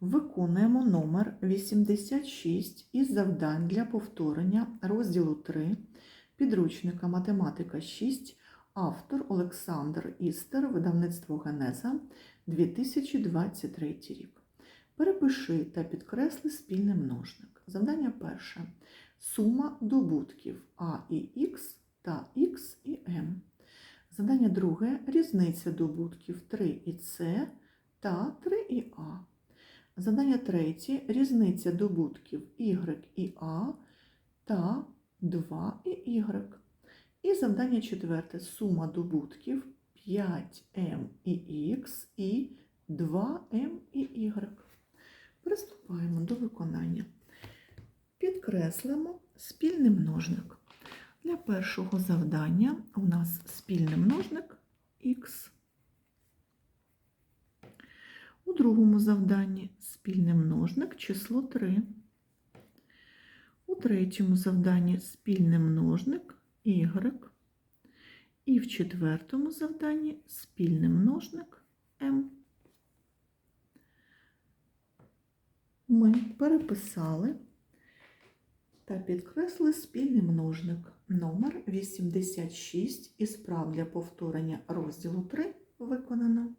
Виконуємо номер 86 із завдань для повторення розділу 3 підручника Математика 6, автор Олександр Істер, видавництво Генеза 2023 рік. Перепиши та підкресли спільний множник. Завдання перше. Сума добутків А і Х та Х і М. Завдання друге. Різниця добутків 3 і С та 3 і А. Задання третє. Різниця добутків Y і А та 2 і Y. І завдання четверте. Сума добутків 5М і Х і 2М і Y. Приступаємо до виконання. Підкреслимо спільний множник. Для першого завдання у нас спільний множник Х. У другому завданні спільний множник число 3. У третьому завданні спільний множник y. І в четвертому завданні спільний множник m. Ми переписали та підкреслили спільний множник номер 86 із прав для повторення розділу 3 виконано.